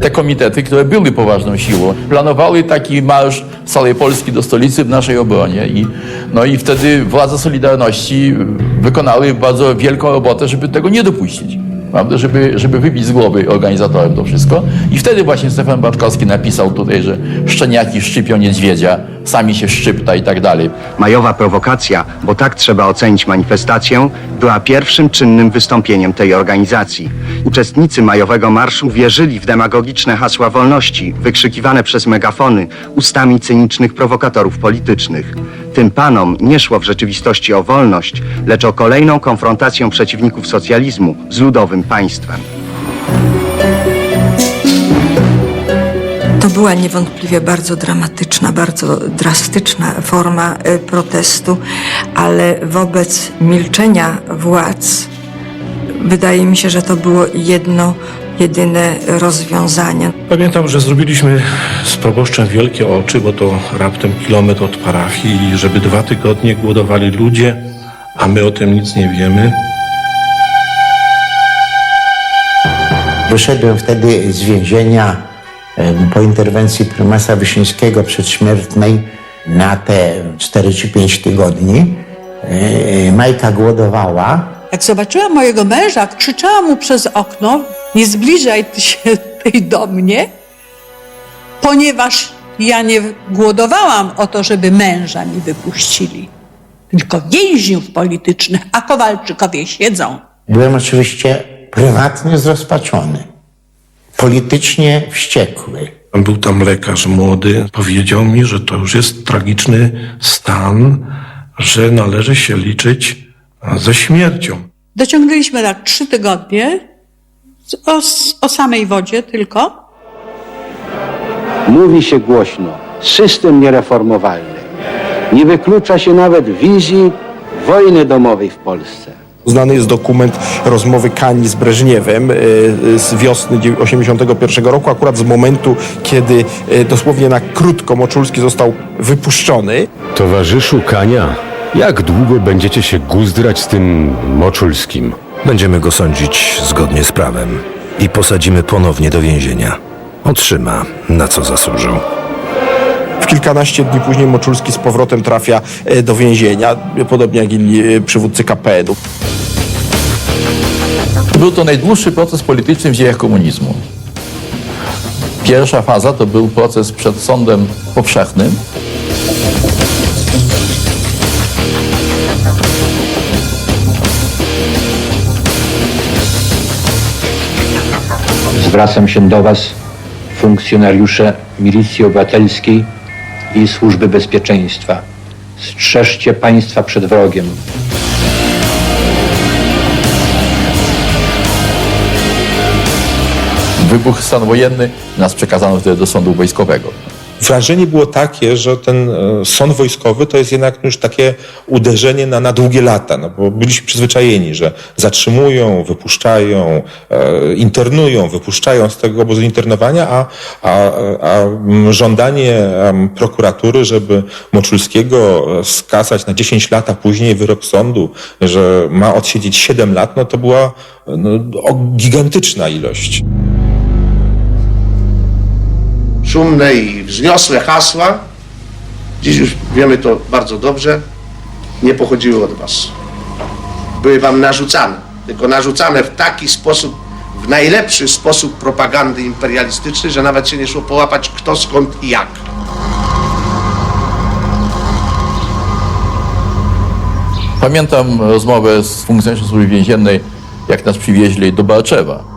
te komitety, które były poważną siłą, planowały taki marsz całej Polski do stolicy w naszej obronie. I, no i wtedy władze Solidarności wykonały bardzo wielką robotę, żeby tego nie dopuścić. Prawda, żeby, żeby wybić z głowy organizatorem to wszystko. I wtedy właśnie Stefan Baczkowski napisał tutaj, że szczeniaki szczypią niedźwiedzia, sami się szczypta i tak dalej. Majowa prowokacja, bo tak trzeba ocenić manifestację, była pierwszym czynnym wystąpieniem tej organizacji. Uczestnicy majowego marszu wierzyli w demagogiczne hasła wolności, wykrzykiwane przez megafony ustami cynicznych prowokatorów politycznych. Tym panom nie szło w rzeczywistości o wolność, lecz o kolejną konfrontację przeciwników socjalizmu z ludowym państwem. To była niewątpliwie bardzo dramatyczna, bardzo drastyczna forma y, protestu, ale wobec milczenia władz wydaje mi się, że to było jedno, jedyne rozwiązanie. Pamiętam, że zrobiliśmy z proboszczem wielkie oczy, bo to raptem kilometr od parafii i żeby dwa tygodnie głodowali ludzie, a my o tym nic nie wiemy. Wyszedłem wtedy z więzienia po interwencji prymasa Wyszyńskiego przedśmiertnej na te 4 czy 5 tygodni. E, Majka głodowała. Jak zobaczyłam mojego męża, krzyczałam mu przez okno: Nie zbliżaj ty się tej do mnie, ponieważ ja nie głodowałam o to, żeby męża mi wypuścili, tylko więźniów politycznych, a Kowalczykowie siedzą. Byłem oczywiście prywatnie zrozpaczony, politycznie wściekły. Był tam lekarz młody, powiedział mi, że to już jest tragiczny stan, że należy się liczyć ze śmiercią. Dociągnęliśmy tak trzy tygodnie o, o samej wodzie tylko. Mówi się głośno, system niereformowalny. Nie wyklucza się nawet wizji wojny domowej w Polsce. Znany jest dokument rozmowy Kani z Breżniewem e, z wiosny 81 roku, akurat z momentu, kiedy e, dosłownie na krótko Moczulski został wypuszczony. Towarzyszu Kania, jak długo będziecie się guzdrać z tym Moczulskim? Będziemy go sądzić zgodnie z prawem i posadzimy ponownie do więzienia. Otrzyma, na co zasłużył. W kilkanaście dni później Moczulski z powrotem trafia e, do więzienia, podobnie jak inni e, przywódcy KPN-u. Był to najdłuższy proces polityczny w dziejach komunizmu. Pierwsza faza to był proces przed sądem powszechnym. Zwracam się do Was, funkcjonariusze Milicji Obywatelskiej i Służby Bezpieczeństwa. Strzeżcie państwa przed wrogiem. Wybuch stan wojenny, nas przekazano wtedy do sądu wojskowego. Wrażenie było takie, że ten e, sąd wojskowy to jest jednak już takie uderzenie na, na długie lata, no bo byliśmy przyzwyczajeni, że zatrzymują, wypuszczają, e, internują, wypuszczają z tego obozu internowania, a, a, a żądanie prokuratury, żeby Moczulskiego e, skazać na 10 lat, a później wyrok sądu, że ma odsiedzieć 7 lat, no to była no, gigantyczna ilość. Szumne i wzniosłe hasła, dziś już wiemy to bardzo dobrze, nie pochodziły od Was. Były Wam narzucane, tylko narzucane w taki sposób, w najlepszy sposób propagandy imperialistycznej, że nawet się nie szło połapać kto, skąd i jak. Pamiętam rozmowę z funkcjonariuszem służby więziennej, jak nas przywieźli do Barczewa.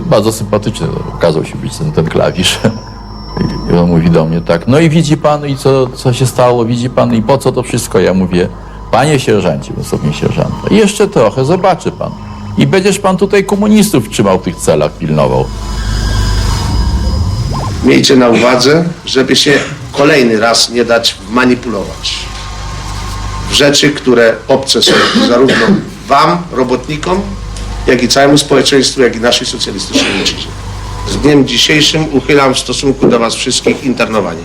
Bardzo sympatyczny okazał się być ten, ten klawisz. I on mówi do mnie tak, no i widzi pan, i co, co się stało, widzi pan, i po co to wszystko? Ja mówię, panie sierżancie, bo stopnie sierżanta, jeszcze trochę, zobaczy pan. I będziesz pan tutaj komunistów trzymał w tych celach, pilnował. Miejcie na uwadze, żeby się kolejny raz nie dać manipulować w rzeczy, które obce są zarówno Wam, robotnikom, jak i całemu społeczeństwu, jak i naszej socjalistycznej ojczyźnie. Z dniem dzisiejszym uchylam w stosunku do Was wszystkich internowanie.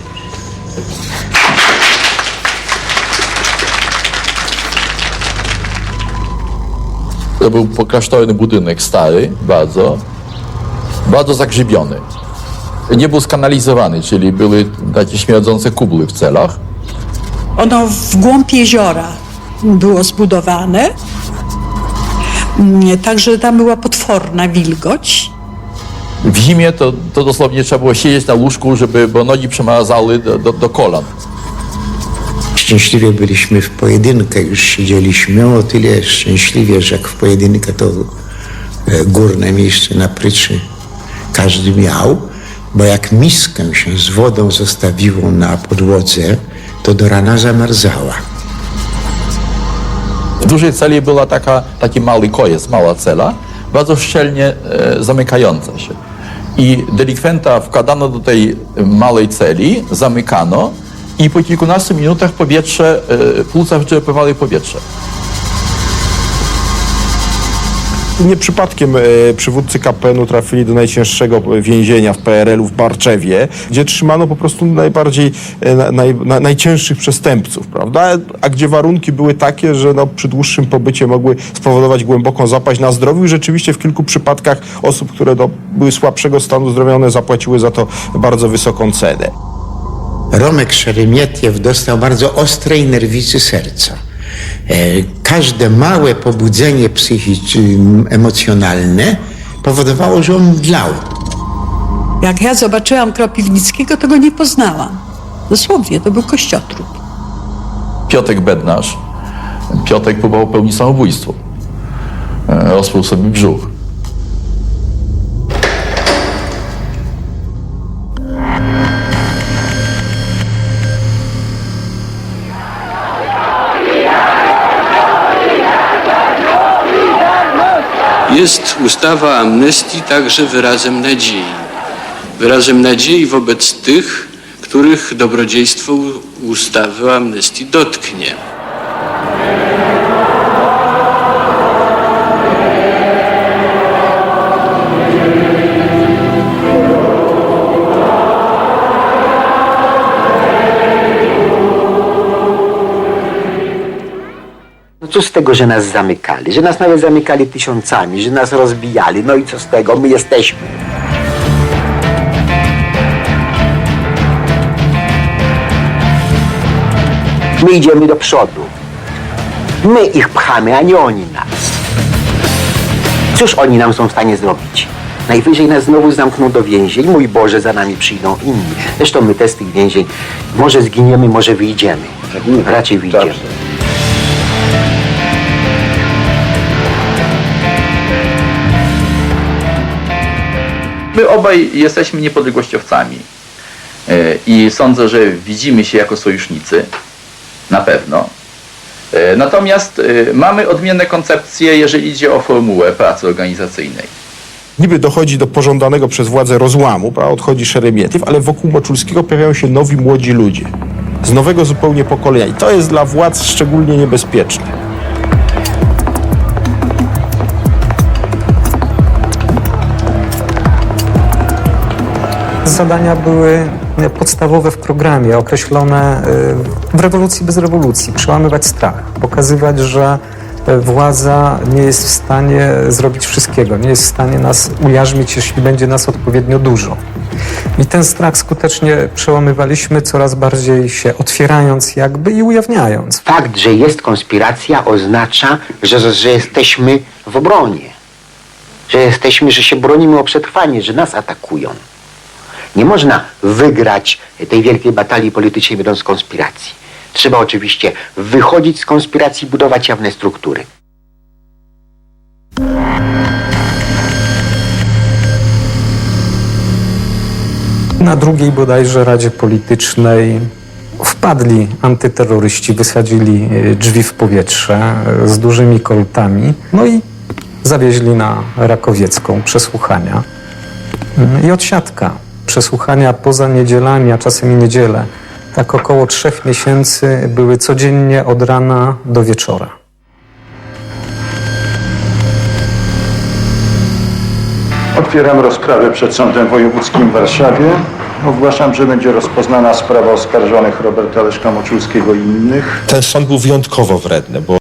To był poklasztorny budynek, stary bardzo. bardzo zagrzybiony. Nie był skanalizowany, czyli były takie śmierdzące kubły w celach. Ono w głąb jeziora było zbudowane, także tam była potworna wilgoć. W zimie to, to dosłownie trzeba było siedzieć na łóżku, żeby, bo nogi przemarzały do, do, do kolan. Szczęśliwie byliśmy w pojedynkę, już siedzieliśmy o tyle szczęśliwie, że jak w pojedynkę to e, górne miejsce na pryczy każdy miał, bo jak miskę się z wodą zostawiło na podłodze, to do rana zamarzała. Dużej celi była taka, taki mały kojec, mała cela, bardzo szczelnie e, zamykająca się. I delikwenta wkładano do tej małej celi, zamykano i po kilkunastu minutach powietrze, e, płuca wyczerpywały powietrze. Nie przypadkiem e, przywódcy KPN-u trafili do najcięższego więzienia w PRL-u w Barczewie, gdzie trzymano po prostu najbardziej, e, na, naj, na, najcięższych przestępców, prawda? A gdzie warunki były takie, że no, przy dłuższym pobycie mogły spowodować głęboką zapaść na zdrowiu i rzeczywiście w kilku przypadkach osób, które no, były słabszego stanu zdrowia, one zapłaciły za to bardzo wysoką cenę. Romek Szeremietiew dostał bardzo ostrej nerwicy serca. E, Każde małe pobudzenie psychiczne, emocjonalne powodowało, że on mdlał. Jak ja zobaczyłam Kropiwnickiego, to go nie poznałam. Dosłownie, to był kościotrup. Piotek Bednarz, Piotek próbował pełnić samobójstwo. E, Rozpruł sobie brzuch. Jest ustawa amnestii także wyrazem nadziei. Wyrazem nadziei wobec tych, których dobrodziejstwo ustawy o amnestii dotknie. No co z tego, że nas zamykali? Że nas nawet zamykali tysiącami, że nas rozbijali. No i co z tego? My jesteśmy. My idziemy do przodu. My ich pchamy, a nie oni nas. Cóż oni nam są w stanie zrobić? Najwyżej nas znowu zamkną do więzień. Mój Boże, za nami przyjdą inni. Zresztą my też z tych więzień może zginiemy, może wyjdziemy. Raczej wyjdziemy. My obaj jesteśmy niepodległościowcami E, i sądzę, że widzimy się jako sojusznicy, na pewno. E, Natomiast e, mamy odmienne koncepcje, jeżeli idzie o formułę pracy organizacyjnej. Niby dochodzi do pożądanego przez władzę rozłamu, prawda? odchodzi Szeremietiew, ale wokół Moczulskiego pojawiają się nowi młodzi ludzie. Z nowego zupełnie pokolenia. I to jest dla władz szczególnie niebezpieczne. Zadania były podstawowe w programie, określone y, w rewolucji bez rewolucji. Przełamywać strach, pokazywać, że y, władza nie jest w stanie zrobić wszystkiego, nie jest w stanie nas ujarzmić, jeśli będzie nas odpowiednio dużo. I ten strach skutecznie przełamywaliśmy, coraz bardziej się otwierając jakby i ujawniając. Fakt, że jest konspiracja oznacza, że, że jesteśmy w obronie. Że jesteśmy, że się bronimy o przetrwanie, że nas atakują. Nie można wygrać tej wielkiej batalii politycznej będąc konspiracji. Trzeba oczywiście wychodzić z konspiracji, budować jawne struktury. Na drugiej bodajże Radzie Politycznej wpadli antyterroryści, wysadzili e, drzwi w powietrze e, z dużymi koltami, no i zawieźli na Rakowiecką przesłuchania. Mm, I odsiadka. Przesłuchania poza niedzielami, a czasem i niedzielę. Tak około trzech miesięcy były codziennie od rana do wieczora. Otwieram rozprawę przed Sądem Wojewódzkim w Warszawie. Ogłaszam, że będzie rozpoznana sprawa oskarżonych Roberta Leszka Moczulskiego i innych. Ten sąd był wyjątkowo wredny, bo